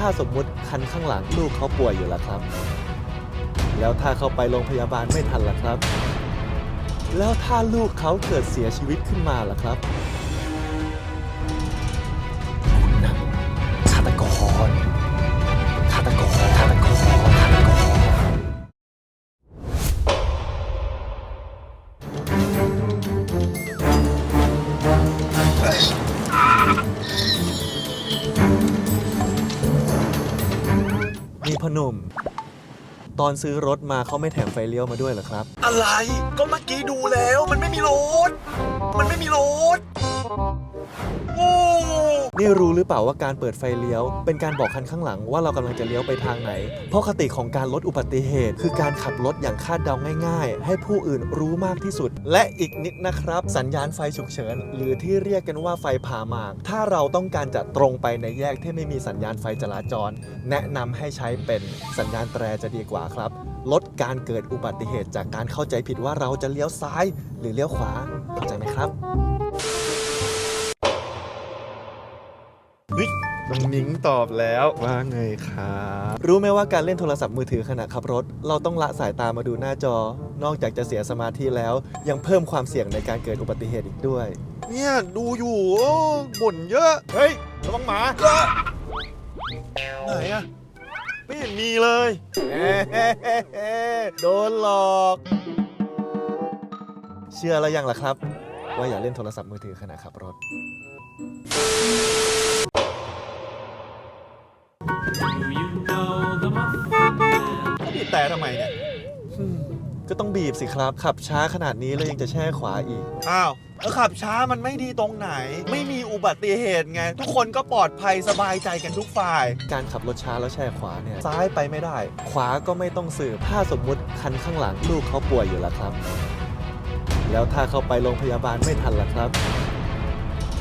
ถ้าสมมุติคันข้างหลังลูกเขาป่วยอยู่ล่ะครับ แล้วถ้าเขาไปโรงพยาบาลไม่ทันล่ะครับ แล้วถ้าลูกเขาเกิดเสียชีวิตขึ้นมาล่ะครับ หนุ่ม ตอนซื้อรถมาเขาไม่แถมไฟเลี้ยวมาด้วยเหรอครับ อะไร ก็เมื่อกี้ดูแล้ว มันไม่มีรถ มันไม่มีรถ นี่รู้หรือเปล่าว่าการเปิดไฟเลี้ยว เป็นการบอกคันข้างหลังว่าเรากำลังจะเลี้ยวไปทางไหน เพราะคติของการลดอุบัติเหตุ คือการขับรถอย่างคาดเดาง่าย ๆ ให้ผู้อื่นรู้มากที่สุด และอีกนิดนะครับ สัญญาณไฟฉุกเฉิน หรือที่เรียกกันว่าไฟผ่าหมาก ถ้าเราต้องการจะตรงไปในแยกที่ไม่มีสัญญาณไฟจราจร แนะนำให้ใช้เป็นสัญญาณแตรจะดีกว่าครับลดการเกิดอุบัติเหตุจากการเข้าใจผิดว่าเราจะเลี้ยวซ้าย หรือเลี้ยวขวาเข้าใจไหมครับ น้องนิ้งตอบแล้วว่าไงครับรู้ไหมว่าการเล่นโทรศัพท์มือถือขณะขับรถ เราต้องละสายตามาดูหน้าจอ นอกจากจะเสียสมาธิแล้ว ยังเพิ่มความเสี่ยงในการเกิดอุบัติเหตุอีกด้วย เนี่ยดูอยู่โอ้บ่นเยอะ เฮ้ยระวังหมา ไหนอะไม่เห็นมีเลยโดนหลอก เชื่อแล้วยังล่ะครับ ว่าอย่าเล่นโทรศัพท์มือถือขณะขับรถ บีบแต่ทำไมเนี่ยอืมก็ต้องบีบสิครับ ขับช้าขนาดนี้แล้วยังจะแช่ขวาอีก อ้าวแล้วขับช้ามันไม่ดีตรงไหน ไม่มีอุบัติเหตุไง ทุกคนก็ปลอดภัยสบายใจกันทุกฝ่าย การขับรถช้าแล้วแช่ขวาเนี่ย ซ้ายไปไม่ได้ ขวาก็ไม่ต้องสืบถ้าสมมุติคันข้างหลังลูกเขาป่วยอยู่ล่ะครับ แล้วถ้าเขาไปโรงพยาบาลไม่ทันล่ะครับ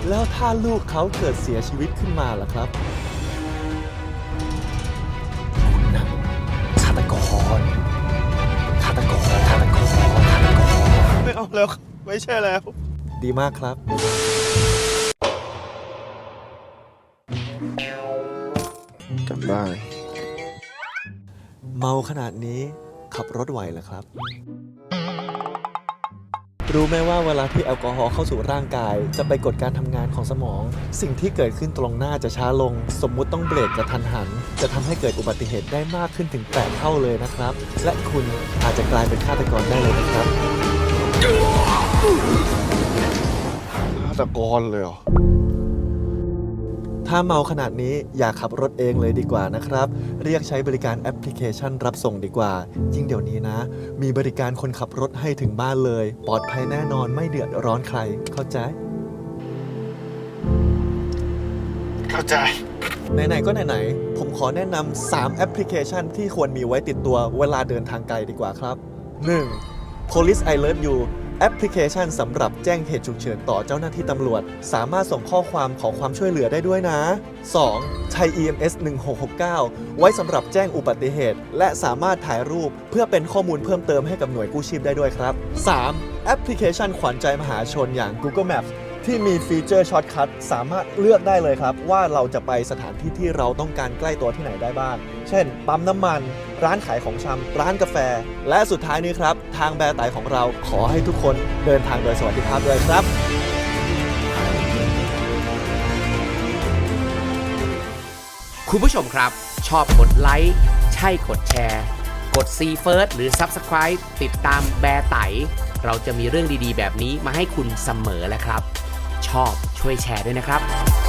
แล้วถ้าลูกเขาเกิดเสียชีวิตขึ้นมาล่ะครับ แล้ว ไม่ใช่แล้ว ดีมากครับกลับบ้านเมาขนาดนี้ขับรถไหวเหรอครับ รู้ไหมว่าเวลาที่แอลกอฮอล์เข้าสู่ร่างกาย จะไปกดการทำงานของสมอง สิ่งที่เกิดขึ้นตรงหน้าจะช้าลง สมมุติต้องเบรกกระทันหัน จะทำให้เกิดอุบัติเหตุได้มากขึ้นถึง 8 เท่าเลยนะครับ และคุณอาจจะกลายเป็นฆาตกรได้เลยนะครับ ฆาตกรเลยเหรอ ถ้าเมาขนาดนี้อย่าขับรถเองเลยดีกว่านะครับ เรียกใช้บริการแอปพลิเคชันรับส่งดีกว่า ยิ่งเดี๋ยวนี้นะ มีบริการคนขับรถให้ถึงบ้านเลย ปลอดภัยแน่นอนไม่เดือดร้อนใคร เข้าใจ เข้าใจ ไหนๆก็ไหนๆ ผมขอแนะนำ3แอปพลิเคชันที่ควรมีไว้ติดตัวเวลาเดินทางไกลดีกว่าครับ 1. Police I Love You แอปพลิเคชันสำหรับแจ้งเหตุฉุกเฉินต่อเจ้าหน้าที่ตำรวจ สามารถส่งข้อความขอความช่วยเหลือได้ด้วยนะ 2. ไทย EMS 1669 ไว้สำหรับแจ้งอุบัติเหตุ และสามารถถ่ายรูปเพื่อเป็นข้อมูลเพิ่มเติมให้กับหน่วยกู้ชีพได้ด้วยครับ 3. แอปพลิเคชันขวัญใจมหาชนอย่าง Google Maps ที่มีฟีเจอร์ช็อตคัทสามารถเลือกได้เลยครับ ว่าเราจะไปสถานที่ที่เราต้องการใกล้ตัวที่ไหนได้บ้าง เช่น ปั๊มน้ำมัน ร้านขายของชำร้านกาแฟ และสุดท้ายนี้ครับ ทางแบร์ไตของเราขอให้ทุกคนเดินทางโดยสวัสดิภาพด้วยครับคุณผู้ชมครับ ชอบกดไลค์ ใช่กดแชร์ กด See First หรือ Subscribe ติดตามแบร์ไต เราจะมีเรื่องดีๆ แบบนี้มาให้คุณเสมอแหละครับ ชอบช่วยแชร์ด้วยนะครับ